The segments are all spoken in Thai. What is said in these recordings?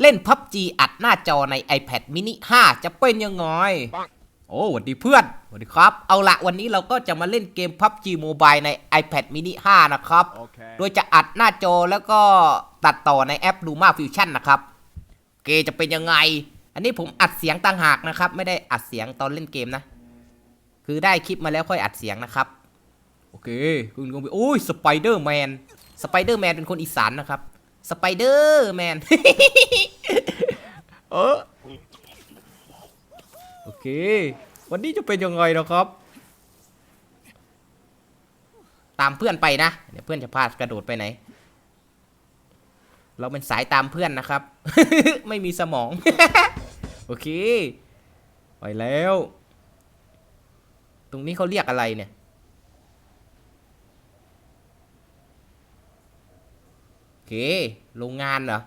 เล่น PUBG อัดหน้าจอใน iPad mini 5 จะเป็นยังไง โอ้สวัสดีเพื่อนสวัสดีครับ เอาละวันนี้เราก็จะมาเล่นเกม PUBG Mobile ใน iPad mini 5 นะครับ Okay. โดยจะอัดหน้าจอแล้วก็ตัดต่อในแอป Luma Fusion นะครับ เกมจะเป็นยังไง อันนี้ผมอัดเสียงต่างหากนะครับ ไม่ได้อัดเสียงตอนเล่นเกมนะ คือได้คลิปมาแล้วค่อยอัดเสียงนะครับ โอเค คุณกงไปโอ้ยสไปเดอร์แมน สไปเดอร์แมนเป็นคนอีสานนะครับ สไปเดอร์แมน เออโอเค วันนี้จะเป็นยังไงนะครับ ตามเพื่อนไปนะ เดี๋ยวเพื่อนจะพาดกระโดดไปไหน เราเป็นสายตามเพื่อนนะครับ ไม่มีสมอง โอเค ไปแล้ว ตรงนี้เขาเรียกอะไรเนี่ย โอ เค โรงงานเหรอ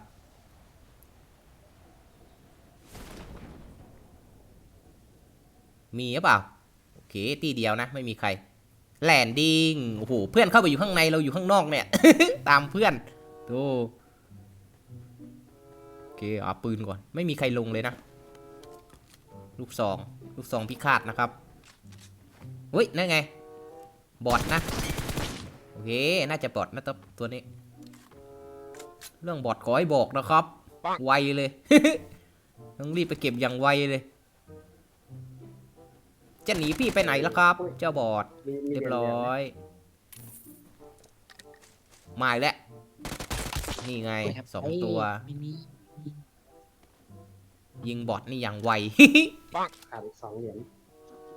มีหรือเปล่า โอเค ตีเดียวนะ ไม่มีใคร แลนดิ้ง โอ้โห เพื่อนเข้าไปอยู่ข้างใน เราอยู่ข้างนอกเนี่ย ตามเพื่อน ดูโอเค เอาปืนก่อน ไม่มีใครลงเลยนะ ลูกซอง ลูกซองพิฆาตนะครับเฮ้ย นั่นไง บอทนะ โอเค น่าจะบอทนะตัวตัวนี้ เรื่องบอทขอให้บอกนะครับ ไวเลย ต้องรีบไปเก็บอย่างไวเลย จะหนีพี่ไปไหนล่ะครับ เจ้าบอทมีมีเรียบหร้ญอยมาอีกแล้ว นี่ไงสองตัวมินิยิงบอทนี่อย่างไวขาดอีกสองเหรียญ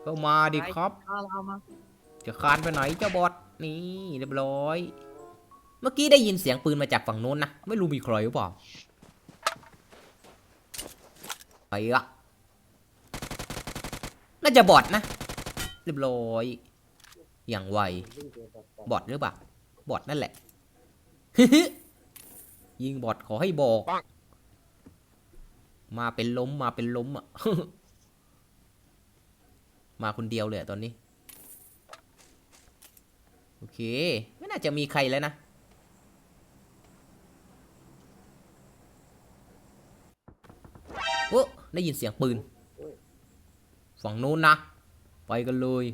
ก็มาดิครับเอาเรามาจะคานไปไหนเจ้าบอทนี่เรียบร้อย เมื่อกี้ได้ยินเสียงปืนมาจากฝั่งโน้นนะ ไม่รู้มีใครหรือเปล่า ไปละน่าจะบอทนะ เรียบร้อย อย่างไว บอทบอทหรือเปล่า บอทนั่นแหละ ยิงบอทขอให้บอก มาเป็นล้มมาเป็นล้มอะ มาคนเดียวเลยตอนนี้ โอเค ไม่น่าจะมีใครแล้วนะ โอ้ได้ยินเสียงปืน ฝั่งนู้นนะ ไปกันเลย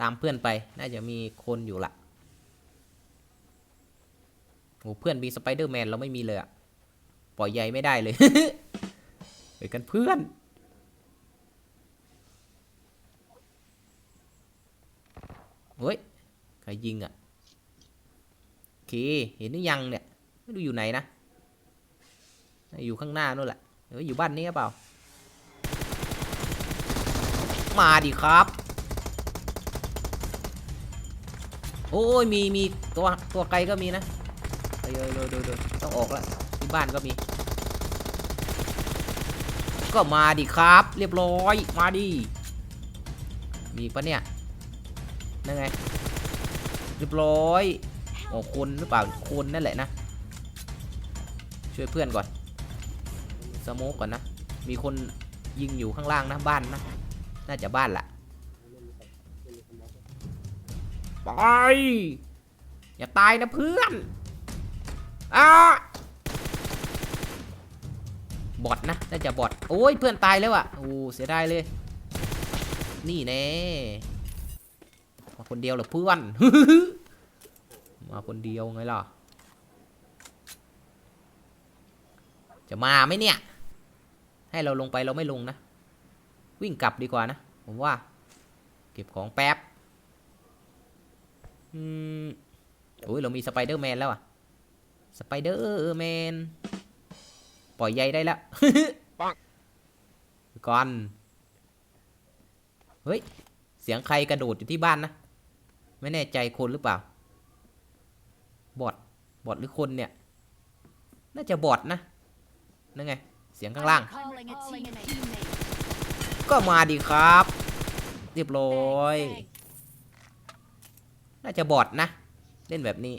ตามเพื่อนไป น่าจะมีคนอยู่ละโอ้เพื่อนมีสไปเดอร์แมนเราไม่มีเลยอะปล่อยใยไม่ได้เลยไปกันเพื่อน เฮ้ย ใครยิงอะโอเค เห็นหรือยังเนี่ย ไม่รู้อยู่ไหนนะ อยู่ข้างหน้านู่นแหละอออยู่บ้านนี้หรือเปล่า มาดิครับ โอ้ยมีมีตัวตัวไกลก็มีนะเดี๋ยวเดี๋ยวเดี๋ยวเดี๋ยวต้องออกแล้วที่บ้านก็มี ก็มาดิครับ เรียบร้อยมาดิมีปะเนี่ยนั่นไงเรียบร้อยโอ้คนหรือเปล่าคนนั่นแหละนะ ช่วยเพื่อนก่อน สโมกก่อนนะ มีคนยิงอยู่ข้างล่างนะบ้านนะ น่าจะบ้านละไป อย่าตายนะเพื่อนอ้าบอทนะ น่าจะบอทโอ้ยเพื่อนตายแล้วอะโอ้เสียดายเลย นี่แน่มาคนเดียวเหรอเพื่อนมาคนเดียวไงล่ะ จะมาไหมเนี่ย ให้เราลงไปเราไม่ลงนะ วิ่งกลับดีกว่านะ ผมว่า เก็บของแป๊บอืมโอ้ยเรามีสไปเดอร์แมนแล้วอะสไปเดอร์แมนปล่อยใยได้แล้วก่อนเฮ้ย เสียงใครกระโดดอยู่ที่บ้านนะ ไม่แน่ใจคนหรือเปล่า บอทบอทหรือคนเนี่ย น่าจะบอทนะ นั่นไง เสียงข้างล่าง Calling a teammate. ก็มาดีครับ เรียบร้อย น่าจะบอดนะ เล่นแบบนี้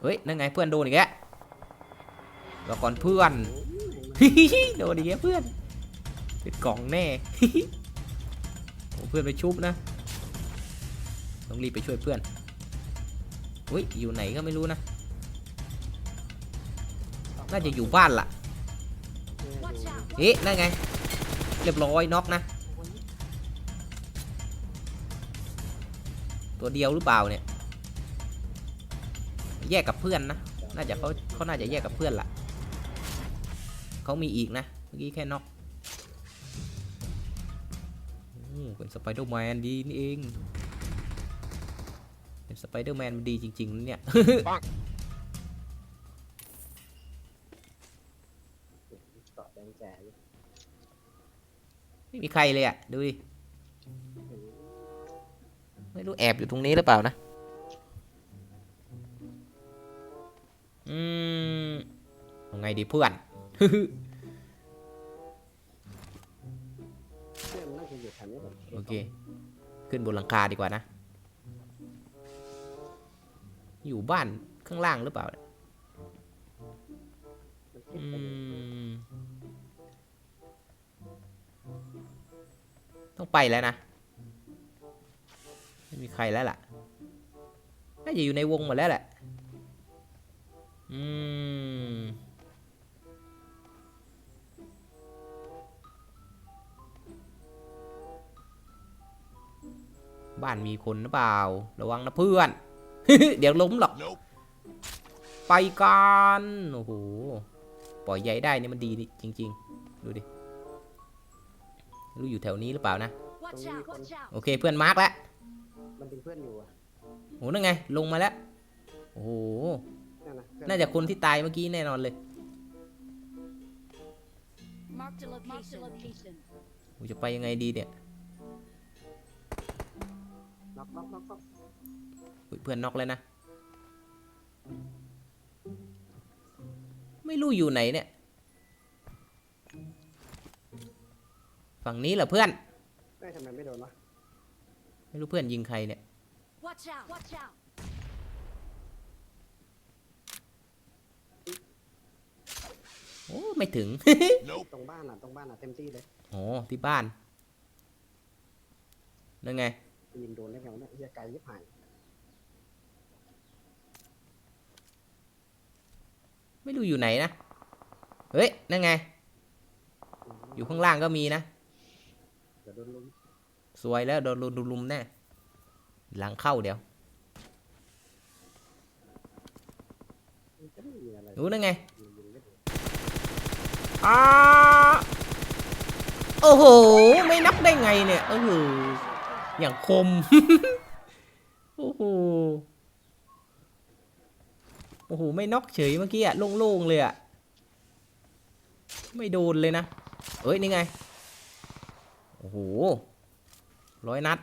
เฮ้ย นั่นไงเพื่อนโดนอีกแล้วรอก่อนเพื่อนโดนอีกแล้วเพื่อนเป็นกล่องแน่โอ้เพื่อนไปชุบนะ ต้องรีบไปช่วยเพื่อนเฮ้ยอยู่ไหนก็ไม่รู้นะ น่าจะอยู่บ้านล่ะเอ๊ะนั่นไง เรียบร้อยน็อกนะ ตัวเดียวหรือเปล่าเนี่ย แยกกับเพื่อนนะ น่าจะเขาเขาน่าจะแยกกับเพื่อนล่ะเขามีอีกนะ เมื่อกี้แค่น็อกเป็นสไปเดอร์แมนดีนี่เอง เป็นสไปเดอร์แมนมันดีจริงๆนะเนี่ย แจ๋ไม่มีใครเลยอะ ดูดิ ไม่รู้แอบอยู่ตรงนี้หรือเปล่านะ อืมเอาไงดีเพื่อนเพื่อนน่าจะอยู่แถวนี้แหละโอเค ขึ้นบนหลังคาดีกว่านะ อยู่บ้านข้างล่างหรือเปล่า อืม ต้องไปแล้วนะ ไม่มีใครแล้วล่ะ น่าจะอยู่ในวงหมดแล้วแหละ อืม บ้านมีคนหรือเปล่า ระวังนะเพื่อน เดี๋ยวล้มหรอก ไปกัน โอ้โห ปล่อยใหญ่ได้นี่มันดีนี่จริง ๆ ดูดิ รู้อยู่แถวนี้หรือเปล่านะ Watch out! Watch out! โอเคเพื่อนมาร์กแล้วมันเป็นเพื่อนอยู่อะโหนั่นไง ลงมาแล้ว โอ้โห นั่นนะเพื่อน่าจะคนที่ตายเมื่อกี้แน่นอนเลย Marked a location. Marked a location. กูจะไปยังไงดีเนี่ยน็อกน็อกน็อกน็อกอุ๊ยเพื่อนน็อกเลยนะ ไม่รู้อยู่ไหนเนี่ย ฝั่งนี้เหรอเพื่อนเอ้ยทำไมไม่โดนวะไม่รู้เพื่อนยิงใครเนี่ย Watch out! Watch out! โอ้ไม่ถึง ตรงบ้านอะตรงบ้านอะเต็มที่เลยโอ้ที่บ้านนั่นไง ยิงโดนได้ไงวะเนี่ยเฮียไกลยิบหายไม่รู้อยู่ไหนนะ เฮ้ยนั่นไง อยู่ข้างล่างก็มีนะเดี๋ยวโดนลุมสวยแล้วโดนลุมลุมแน่หลังเข้าเดี๋ยวมันจะไม่มีอะไรรู้นั่นไงยิงไม่โดนอ้าโอ้โห ไม่นับได้ไงเนี่ยเอออย่างคม โอ้โห โอ้โห ไม่น็อกเฉยเมื่อกี้อะโล่งๆเลยอะไม่โดนเลยนะ เอ้ย นี่ไง โอ้โหร้อยนัด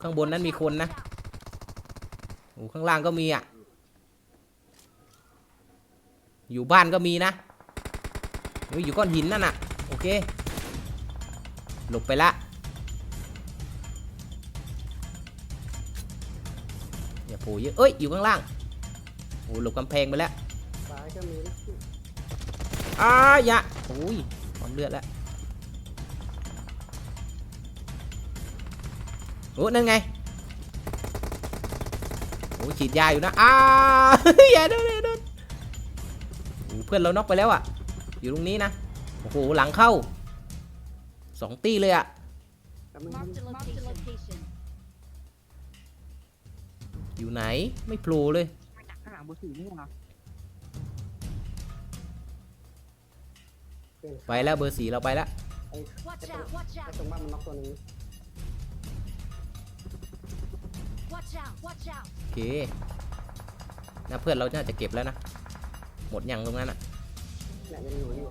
ข้างบนนั้นมีคนนะโอ้ข้างล่างก็มีอะ อยู่บ้านก็มีนะเฮ้ยอยู่ก้อนหินนั่นน่ะ โอเค หลบไปละอย่าโผล่เยอะ เอ้ย อยู่ข้างล่าง โอ้หลบกำแพงไปแล้วซ้ายก็มีนะอ้าอย่าโอ้ยความ เลือดแล้วโอ้นั่นไงโอ้ฉีดยาอยู่นะอ้าอย่าโดนอย่าโดนโอ้เพื่อนเราน็อกไปแล้วอะ อยู่ตรงนี้นะโอ้โหหลังเข้าสองตีเลยอะแต่มัน Marked a location. อยู่ไหนไม่โผล่เลยข้างหลังเบอร์สี่นี่เหรอ ไปแล้วเบอร์สี่เราไปแล้วไอ้ Watch out! Watch ไอ้ out! ตรงบ้านมันน็อกตัวนึง Watch out! Watch out! โอเคนะเพื่อนเราน่าจะเก็บแล้วนะ หมดยังตรงนั้นอะเนี่ยยังอยู่อยู่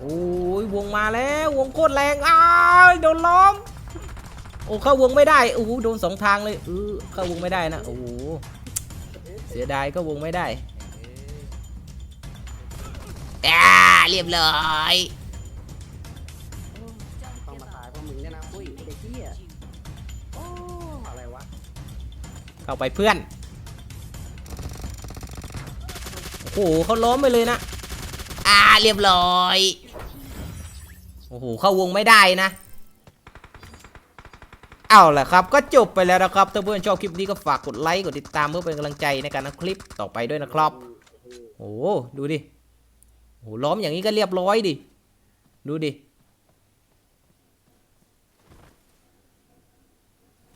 โอ้ยวงมาแล้ววงโคตรแรงอ้าวโดนล้อมโอ้เข้าวงไม่ได้โอ้โหโดนสองทางเลยเออเข้าวงไม่ได้นะโอ้โหเสียดายก็วงไม่ได้อ่า เรียบร้อยเพยเข้าไปเพื่อนโอ้โหเขาล้อมไปเลยนะอ่าเรียบร้อยโอ้โหเข้าวงไม่ได้นะเอาละครับ ก็จบไปแล้วนะครับถ้าเพื่อนชอบคลิปนี้ก็ฝากกดไลค์กดติดตามเพื่อเป็นกำลังใจในการทำคลิปต่อไปด้วยนะครับ โอ้ดูดิ โอ้ล้อมอย่างนี้ก็เรียบร้อยดิ ดูดิ